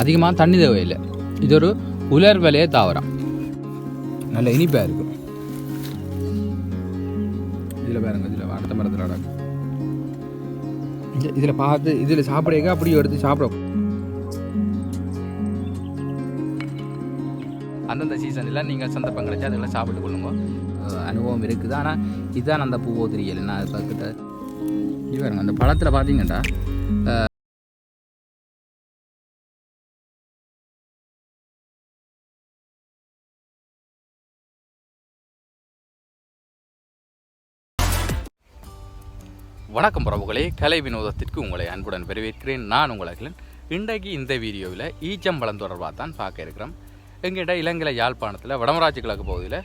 அதிகமாக தண்ணி தேவையில்லை. இது ஒரு உலர் விலைய தாவரம். நல்ல இனிப்பாக இருக்கும் இதில் பாருங்க இதில் அடுத்த மரத்தில் அடக்கும் இதில் பார்த்து இதில் சாப்பிடுங்க அப்படியே எடுத்து சாப்பிடும் அந்தந்த சீசனில் நீங்கள் சந்தர்ப்பம் கிடைச்சா அதெல்லாம் சாப்பிட்டு கொள்ளுங்க. அனுபவம் இருக்குது. ஆனால் இதுதான் அந்த பூவோ தெரியல நான் பார்த்துட்டு கிட்ட இது பாருங்க அந்த பழத்தில் பார்த்தீங்கன்னா வணக்கம் பிரபுகளே கலை வினோதத்திற்கு உங்களை அன்புடன் வரவேற்கிறேன். நான் உங்கள் அகிலன். இன்றைக்கு இந்த வீடியோவில் ஈச்சம்பழம் தொடர்பாக தான் பார்க்க இருக்கிறோம். எங்கிட்ட இலங்கை யாழ்ப்பாணத்தில் வடமராட்சி கிழக்கு பகுதியில்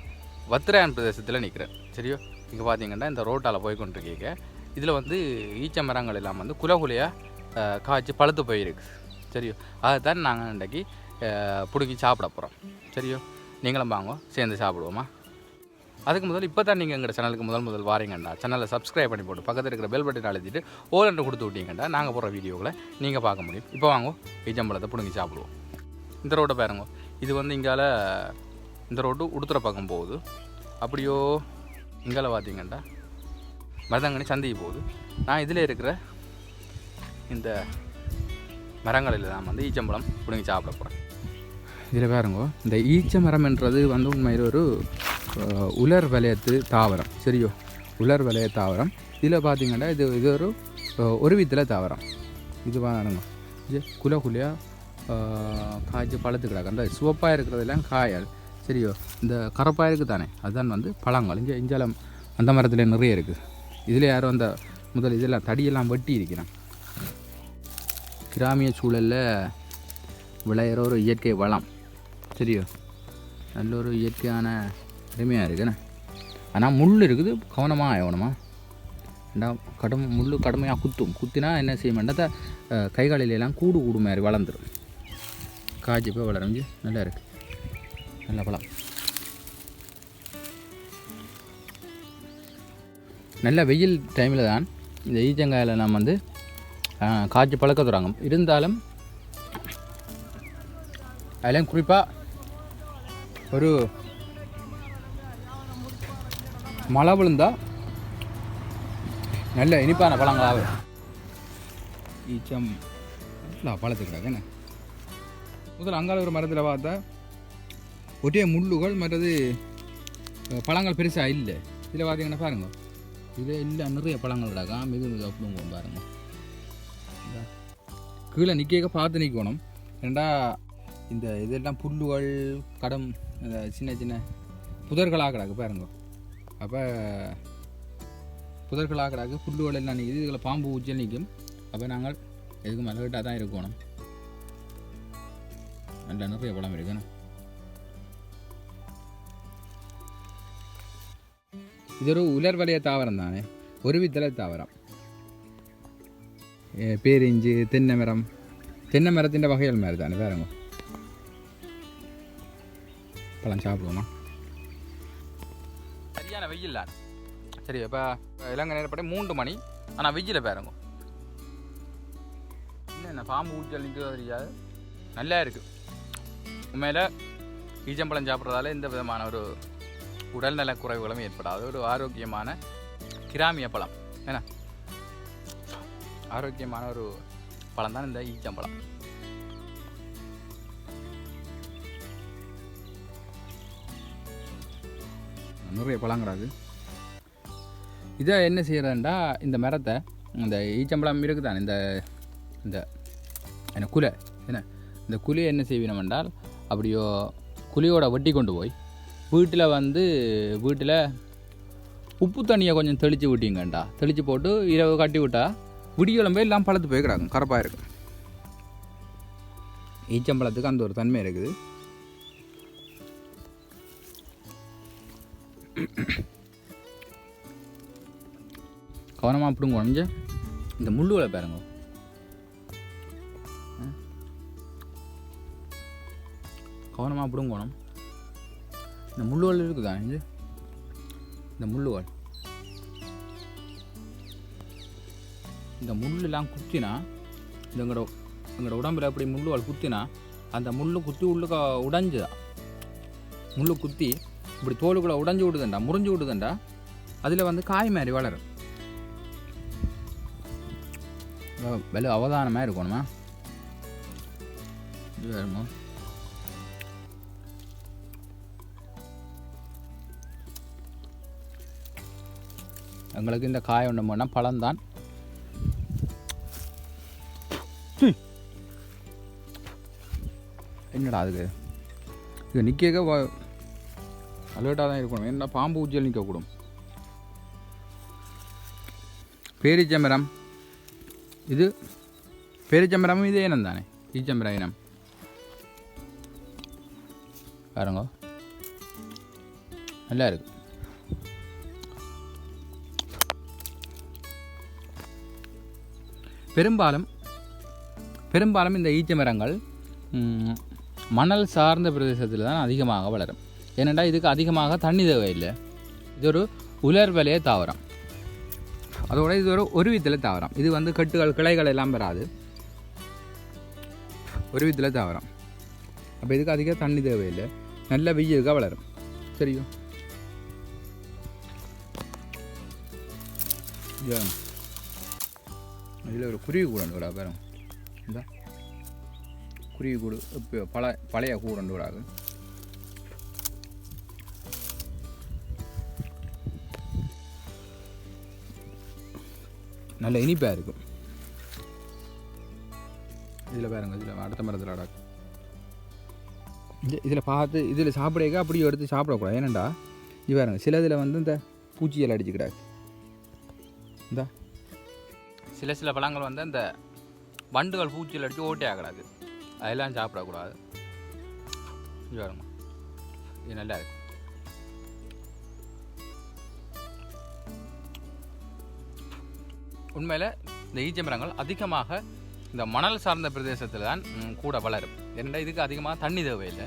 வத்திராயன் பிரதேசத்தில் நிற்கிறேன் சரியோ? இங்கே பார்த்தீங்கன்னா இந்த ரோட்டால் போய் கொண்டிருக்கீங்க. இதில் வந்து ஈச்ச மரங்கள் எல்லாம் வந்து குலகுலையாக காய்ச்சி பழுத்து போயிருக்கு. சரியோ? அதை தான் நாங்கள் இன்றைக்கி பிடுங்கி சாப்பிட போகிறோம் சரியோ? நீங்களும் வாங்க சேர்ந்து சாப்பிடுவோமா? அதுக்கு முதல்ல இப்போ தான் நீங்கள் எங்கள் சேனலுக்கு முதல் முதல் வாரீங்கண்டா. சேனலை சப்ஸ்கிரைப் பண்ணி போட்டு பக்கத்தில் இருக்கிற பெல் பட்டன் அழுத்திட்டு ஓல் என்று கொடுத்து விட்டீங்கண்டா நாங்கள் போகிற வீடியோக்களை நீங்கள் பார்க்க முடியும். இப்போ வாங்க ஈச்சம்பழத்தை பிடுங்கி சாப்பிடுவோம். இந்த ரோட்டை பாருங்க இது வந்து இங்கால இந்த ரோட்டு உடுத்துற பக்கம் போகுது. அப்படியோ இங்கால பார்த்தீங்கண்டா மருதங்கனி சந்தைக்கு போகுது. நான் இதில் இருக்கிற இந்த மரங்களில் தான் வந்து ஈச்சம்பழம் பிடுங்கி சாப்பிட போகிறேன் இதில் பாருங்க இந்த ஈச்ச மரம்ன்றது வந்து உண்மையில் ஒரு உலர் வலயத்து தாவரம். சரியோ? உலர் வலய தாவரம். இதில் பார்த்தீங்கன்னா இது இது ஒரு ஒரு வித்தில் தாவரம். இது பாருங்க இது குல குலையாக காய்ச்சி பழத்து கிடக்கு. அந்த சிவப்பாக இருக்கிறதெல்லாம் காயால். சரியோ? இந்த கரப்பாக இருக்குது தானே? அதுதான் வந்து பழங்கள். இங்கே இஞ்சாலம் அந்த மரத்தில் நிறைய இருக்குது இதில் யாரும் அந்த முதல் இதெல்லாம் தடியெல்லாம் வெட்டி இருக்கிறான். கிராமிய சூழலில் விளையிற ஒரு இயற்கை வளம். சரியோ? நல்ல ஒரு இயற்கையான அருமையாக இருக்குண்ணே ஆனால் முள் இருக்குது கவனமாக ஆகணுமா ஏண்டா கடும் முள் கடுமையாக குத்தும். குத்தினா என்ன செய்ய மாட்டா கை காலில எல்லாம் கூடு கூடு மாதிரி வளர்ந்துடும் காய்ச்சி போய் வளரஞ்சு நல்லா இருக்குது நல்ல பழம் நல்ல வெயில் டைமில் தான் இந்த ஈச்சங்காயில் நம்ம வந்து காய்ச்சி பழக்க தொடங்கும் இருந்தாலும் அதிலையும் குறிப்பாக ஒரு மழை விழுந்தா நல்ல இனிப்பான பழங்களாக ஈச்சம். இல்லை பழத்துக்கிறாங்க என்ன? முதல்ல அங்கால ஒரு மரத்தில் பார்த்தா ஒட்டிய முள்ளுகள் மற்றது பழங்கள் பெருசாக இல்லை. இதில் பார்த்தீங்கன்னா பாருங்க. இதில் இல்லை நிறைய பழங்கள் கிடக்கா. மிக மிக அப்படிங்க பாருங்க. இதா. கீழே நிற்க பார்த்து நிற்கணும் ஏண்டா இந்த இதெல்லாம் புல்லுகள் கடம் சின்ன சின்ன புதர்களாக கிடக்கு பாருங்க. அப்போ புதர்களாக கிடக்கு புல்லு வலையில் நிற்கிது இதில் பாம்பு ஊச்சல் நிற்கும் அப்போ நாங்கள் எதுக்கு மலகிட்டாக தான் இருக்கணும். நல்ல நிறைய பழம் இருக்கணும்? இது ஒரு உலர் வலைய தாவரம் தானே? ஒரு வித்தலை தாவரம். பேரிஞ்சு தென்னை மரம். தென்னை மரத்தின் வகைகள் மாதிரி தானே வேறங்க பழம் சாப்பிடுவோமா? வெயில் சரி இப்போ இலங்கை நேரப்படி மூன்று மணி. ஆனால் வெயிலில் பாருங்க. என்ன பாம்பு ஊச்சல் நிற்கிறதோ தெரியாது. நல்லா இருக்குது உண்மையில் ஈச்சம்பழம் சாப்பிட்றதால எந்த விதமான ஒரு உடல்நல குறைவுகளும் ஏற்படாது. ஒரு ஆரோக்கியமான கிராமிய பழம். என்ன? ஆரோக்கியமான ஒரு பழம் தான் இந்த ஈச்சம்பழம். நிறைய பழங்கிறாது இதை என்ன செய்கிறேன்டா இந்த மரத்தை இந்த ஈச்சம்பழம் இருக்குதான் இந்த இந்த என்ன குலை என்ன இந்த குழியை என்ன செய்வினோம் என்றால் அப்படியோ குழியோட வெட்டி கொண்டு போய் வீட்டில் வந்து வீட்டில் உப்பு தண்ணியை கொஞ்சம் தெளித்து விட்டிங்கண்டா. தெளித்து போட்டு இரவு கட்டி விட்டா விடியலம்பே எல்லாம் பழத்து போய் கிடக்கும் கரப்பாக இருக்கும். ஈச்சம்பழத்துக்கு அந்த ஒரு தன்மை இருக்குது. கவனமாக பிடுங்க உடஞ்ச இந்த முள்ளுகளை பாருங்க. கவனமாக பிடுங்கணும் இந்த முள்ளுகள் இருக்குதா இது இந்த முள்ளுகள் இந்த முள்ளெல்லாம் குத்தினா இந்த எங்களோட உடம்புல அப்படி முள்ளுவால் குத்தினா அந்த முள்ளு குத்தி உள்ளுக்க உடைஞ்சுதா. முள்ளு குத்தி இப்படி தோலுக்குள்ளே உடஞ்சி விடுதுண்டா முறிஞ்சு விடுதுண்டா அதில் வந்து காய் மாதிரி வளரும். வெளில அவதானமாக இருக்கணுமா? இது எங்களுக்கு இந்த காய் ஒன்று பண்ணால் பழம்தான். என்னடா அதுக்கு இது நிற்க அலர்ட்டாக தான் இருக்கணும். என்ன பாம்பு ஊச்சியில் நிற்கக்கூடும் பேரிச்சம்பரம். இது பேரிச்சம்பரமும் இதே இனம் தானே? ஈச்சம்பர இனம். பாருங்க. நல்லா இருக்கு. பெரும்பாலும் பெரும்பாலும் இந்த ஈச்ச மரங்கள் மணல் சார்ந்த பிரதேசத்தில் தான் அதிகமாக வளரும். ஏனென்றால் இதுக்கு அதிகமாக தண்ணி தேவையில்லை. இது ஒரு உலர் விலைய தாவரம். அதோட இது ஒரு ஒரு வித்தில் தாவரம். இது வந்து கட்டுகள் கிளைகள் எல்லாம் பெறாது ஒரு வித்தில் தாவரம். அப்போ இதுக்கு அதிக தண்ணி தேவையில்லை. நல்ல வெயிலுக்காக வளரும். சரியும் இதில் ஒரு குருவி கூடண்டு வரும் இந்த. குருவி கூடு இப்போ பல பழைய கூடண்டு கூடாது நல்ல இனிப்பாக இருக்கும். இதில் பாருங்கள் இதில் அடுத்த மரத்தில் இது இதில் பார்த்து இதில் சாப்பிடக்க அப்படியே எடுத்து சாப்பிடக்கூடாது. ஏனண்டா? இது பாருங்க சில இதில் வந்து இந்த பூச்சியல் அடிச்சுக்கிடாது இந்த. சில சில பழங்கள் வந்து அந்த வண்டுகள் பூச்சியில் அடித்து ஓட்டே ஆகிடாது அதெல்லாம் சாப்பிடக்கூடாது. இது பாருங்க. இது நல்லா இருக்கும் உண்மையில் இந்த ஈச்ச மரங்கள் அதிகமாக இந்த மணல் சார்ந்த பிரதேசத்தில் தான் கூட வளரும். ஏன்னா இதுக்கு அதிகமாக தண்ணி தேவையில்லை.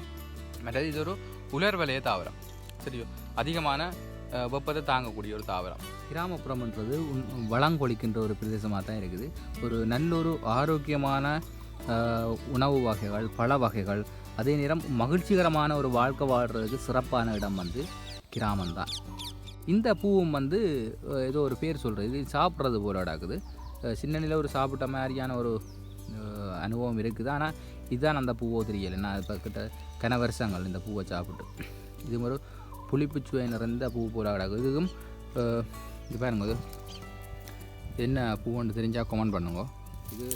மற்றது இது ஒரு உலர்வலைய தாவரம். சரியோ? அதிகமான வெப்பத்தை தாங்கக்கூடிய ஒரு தாவரம். கிராமப்புறம்ன்றது உன்- வளங்கொழிக்கின்ற ஒரு பிரதேசமாக தான் இருக்குது. ஒரு நல்ல ஒரு ஆரோக்கியமான உணவு வகைகள் பழ வகைகள் அதே நேரம் மகிழ்ச்சிகரமான ஒரு வாழ்க்கை வாழ்கிறதுக்கு சிறப்பான இடம் வந்து கிராமம்தான். இந்த பூவும் வந்து ஏதோ ஒரு பேர் சொல்கிறது இது சாப்பிட்றது போல அடாக்குது சின்ன சின்னனில் ஒரு சாப்பிட்ட மாதிரியான ஒரு அனுபவம் இருக்குது. ஆனால் இதுதான் அந்த பூவோ தெரியலை. நான் இப்போ கிட்ட கன வருஷங்கள் இந்த பூவை சாப்பிட்டு. இது ஒரு புளிப்புச்சுவை நிறைந்த பூ போல கிடக்குது இதுக்கும் இது பாருங்க. இது என்ன பூன்னு தெரிஞ்சால் கமெண்ட் பண்ணுங்க. இது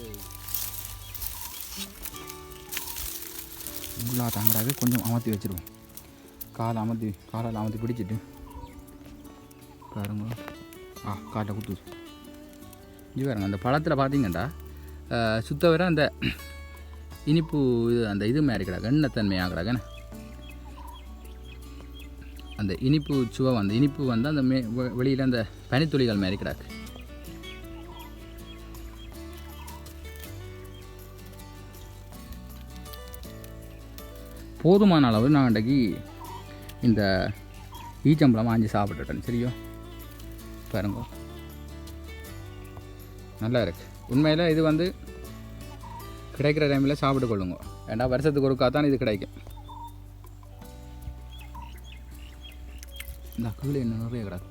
உள்ளா தாங்கடாது கொஞ்சம் அமர்த்தி வச்சிருவோம். காலை அமர்த்தி காலால் அமர்த்தி பிடிச்சிட்டு. பாருங்க. ஆ காட்டை கொடுத்து இது பாருங்க அந்த பழத்தில் பார்த்தீங்கண்டா சுத்த வர அந்த இனிப்பு இது அந்த இது மாதிரி கிடக்கு எண்ணத்தன்மை ஆகிறாங்க அந்த இனிப்பு சுவை வந்து இனிப்பு வந்து அந்த மே வெளியில் அந்த பனித்துளிகள் மாதிரி கிடக்கு. போதுமான அளவு நான் அன்றைக்கு இந்த ஈச்சம்பழம் வாங்கி சாப்பிட்டுட்டேன் சரியோ? பாருங்க. நல்லா இருக்கு. உண்மையில் இது வந்து கிடைக்கிற டைமில் சாப்பிட்டு கொள்ளுங்க. ஏன்னா வருஷத்துக்கு ஒருக்கா தான் இது கிடைக்கும். இந்த கீழே என்ன நிறைய கிடக்கு.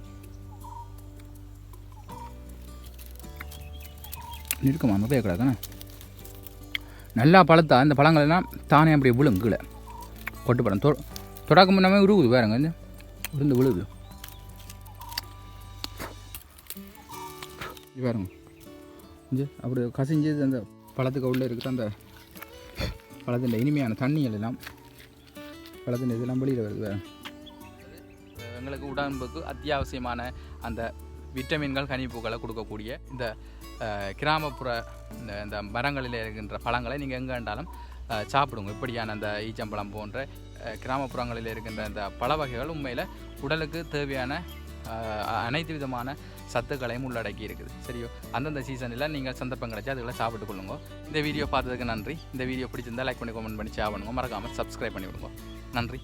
இருக்குமா? நிறைய கிடக்குண்ணே நல்லா பழுத்தா இந்த பழங்கள் எல்லாம் தானே அப்படியே விழும் கீழே. கொட்டு பழம் தொ தொடக்க முன்னாமே உருகுது பாருங்க இந்த உருந்து விழுகுது பாருங்க இங்கே அப்படி கசிஞ்சு அந்த பழத்துக்கு உள்ளே இருக்கிற அந்த பழத்தில் இனிமையான தண்ணிகள் எல்லாம். பழத்தின் இதெல்லாம் வெளியில் வருது வேறு எங்களுக்கு உடம்புக்கு அத்தியாவசியமான அந்த விட்டமின்கள் கனிப்புகளை கொடுக்கக்கூடிய இந்த கிராமப்புற இந்த இந்த மரங்களில் இருக்கின்ற பழங்களை நீங்கள் எங்கே இருந்தாலும் சாப்பிடுங்க. இப்படியான அந்த ஈச்சம்பழம் போன்ற கிராமப்புறங்களில் இருக்கின்ற இந்த பழ வகைகள் உண்மையில் உடலுக்கு தேவையான அனைத்து விதமான சத்துக்களையும் உள்ளடக்கி இருக்குது. சரியோ? அந்தந்த சீசனில் நீங்கள் சந்தர்ப்பம் கிடைச்சா அதுகளை சாப்பிட்டு கொள்ளுங்க. இந்த வீடியோ பார்த்ததுக்கு நன்றி. இந்த வீடியோ பிடிச்சிருந்தா லைக் பண்ணி கமெண்ட் பண்ணி ஷேர் பண்ணுங்க. மறக்காமல் சப்ஸ்கிரைப் பண்ணி விடுங்க நன்றி.